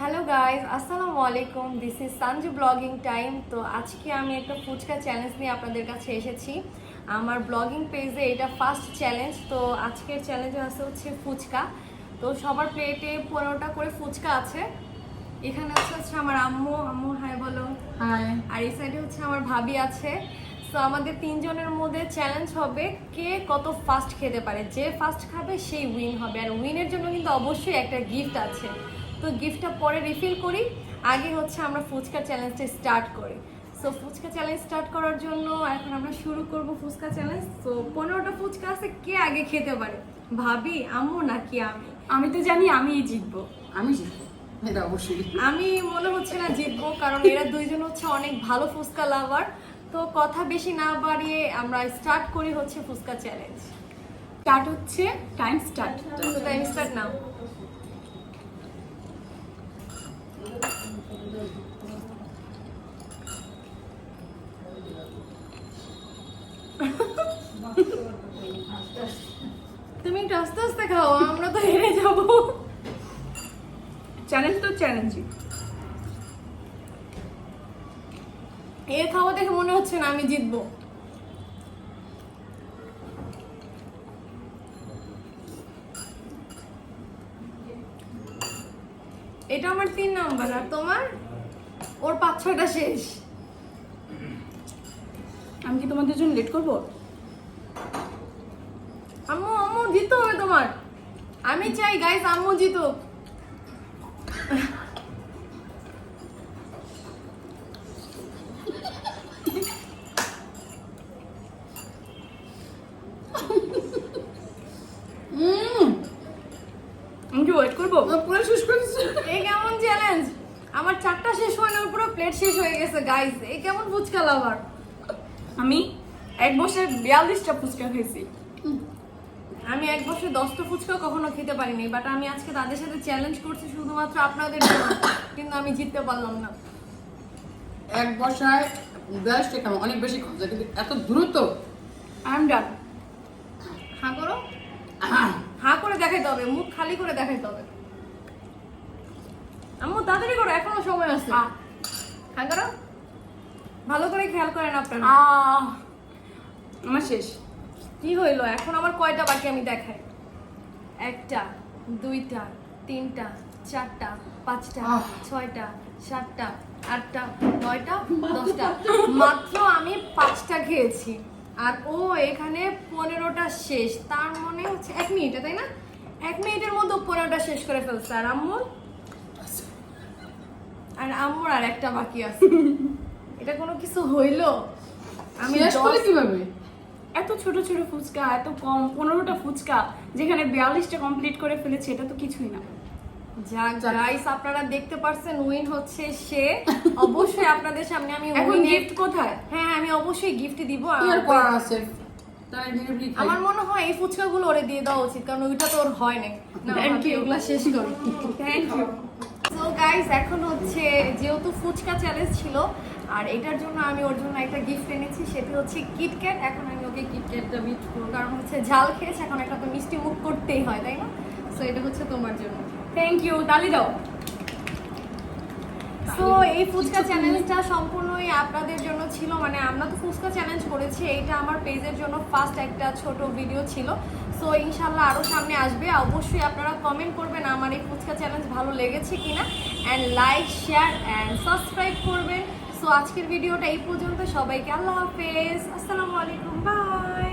Hello guys আসসালামু আলাইকুম this is Sanju blogging time তো আজকে আমি একটা ফুচকা চ্যালেঞ্জ নিয়ে আপনাদের কাছে এসেছি। আমার ব্লগিং পেজে এটা ফার্স্ট চ্যালেঞ্জ তো আজকের চ্যালেঞ্জ আছে হচ্ছে ফুচকা। তো সবার প্লেটে পনেরোটা করে ফুচকা আছে। এখানে আছে হচ্ছে আমার আম্মু। আম্মু হাই বলো। হাই আর এই সাইডে হচ্ছে আমার ভাবি আছে। তো আমাদের তিনজনের মধ্যে চ্যালেঞ্জ হবে কে কত ফাস্ট খেতে পারে। যে ফাস্ট খাবে সেই উইন হবে। আর উইনের জন্য কিন্তু অবশ্যই একটা গিফট আছে। তো গিফটটা পরে রিফিল করি। আগে হচ্ছে আমরা ফুচকা চ্যালেঞ্জটা স্টার্ট করি। সো ফুচকা চ্যালেঞ্জ স্টার্ট করার জন্য এখন আমরা শুরু করব ফুচকা চ্যালেঞ্জ তো পনেরোটা ফুচকা আছে কে আগে খেতে পারে? ভাবি আম্মু নাকি আমি? আমি তো জানি আমিই জিতবো। আমি জিতবো এটা অবশ্যই। আমি মনে হচ্ছে না জিতবো কারণ এরা দুইজন হচ্ছে অনেক ভালো ফুচকা লাভার তো কথা বেশি না বাড়িয়ে আমরা স্টার্ট করি হচ্ছে ফুচকা চ্যালেঞ্জ স্টার্ট হচ্ছে time start time start now. তুমি একটু আস্তে আস্তে খাও আমরা তো হেরে যাব। চ্যালেঞ্জ তো চ্যালেঞ্জই এ খাওয়া দেখে মনে হচ্ছে না আমি জিতবো। এটা আমার তিন নাম্বার আর তোমার? ওর পাঁচ ছয়টা শেষ। আমি কি তোমাদের জন্য লেট করব? আম্মু আম্মু জিততে হবে তোমার। আমি চাই গাইস আম্মু জিতুক। আমি কি ওয়েট করব? পুরো শেষ করে এই কেমন চ্যালেঞ্জ আমার চারটা শেষ হয় না পুরো প্লেট শেষ হয়ে গেছে গাইস এই কেমন ফুচকা লাভার আমি এক বছর বিয়াল্লিশটা ফুচকা খেয়েছি আমি এক বছর দশটা ফুচকা কখনো খেতে পারিনি বাট আমি আজকে তাদের সাথে চ্যালেঞ্জ করছি শুধুমাত্র আপনাদের জন্য কিন্তু আমি জিততে পারলাম না। এক বসায় বেশ টাকা অনেক বেশি খরচা কিন্তু এত দ্রুত আই এম ডান হাঁ করো। হাঁ করে দেখাইতে হবে মুখ খালি করে দেখাইতে হবে। আম্মু তাড়াতাড়ি করো এখনও সময় আছে। আহ, হাঁ করো। ভালো করে খেয়াল করেন আপনারা। আমার শেষ। কি হইল? এখন আমার কয়টা বাকি আমি দেখাই? একটা দুইটা তিনটা চারটা পাঁচটা ছয়টা সাতটা আটটা নয়টা দশটা। মাত্র আমি পাঁচটা খেয়েছি। আর ও এখানে পনেরোটা শেষ। তার মনে হচ্ছে এক মিনিটে তাই না? এক মিনিটের মধ্যে পনেরোটা শেষ করে ফেলছে। আর আম্মুর? আর আম্মুর আর একটা বাকি আছে। এটা কোনো কিছু হইল? আমি কীভাবে? এত ছোট ছোট ফুচকা এত কম পনেরোটা ফুচকা যেখানে বিয়াল্লিশটা কমপ্লিট করে ফেলেছে এটা তো কিছুই না। গাইস আপনারা দেখতে পারছেন উইন হচ্ছে সে। অবশ্যই আপনাদের সামনে আমি এখন গিফট কোথায়? হ্যাঁ আমি অবশ্যই গিফট দিব আর করার আছে? আমার মনে হয় এই ফুচকাগুলো ওরে দিয়ে দেওয়া উচিত কারণ ওইটা তো ওর হয় না ভাবি, you. ওগুলা শেষ করো। থ্যাংক ইউ সো গাইস এখন হচ্ছে যেহেতু ফুচকা চ্যালেঞ্জ ছিল আর এটার জন্য আমি ওর জন্য একটা গিফট এনেছি সেটি হচ্ছে কিটক্যাট এখন আমি ওকে কিটক্যাটটা গিফট করব কারণ হচ্ছে ঝাল খেয়েছে এখন একটা তো মিষ্টি মুখ করতেই হয় তাই না? সো এটা হচ্ছে তোমার জন্য। থ্যাংক ইউ তালি দাও। সো এই ফুচকা চ্যালেঞ্জটা সম্পূর্ণই আপনাদের জন্য ছিল। মানে আমরা তো ফুচকা চ্যালেঞ্জ করেছি। এইটা আমার পেজের জন্য ফার্স্ট একটা ছোট ভিডিও ছিল। সো ইনশাল্লাহ আরও সামনে আসবে। অবশ্যই আপনারা কমেন্ট করবেন আমার এই ফুচকা চ্যালেঞ্জ ভালো লেগেছে কিনা। And like share and subscribe করবেন। সো আজকের ভিডিওটা এই পর্যন্ত। সবাইকে আল্লাহ হাফেজ। আসসালামু আলাইকুম। বাই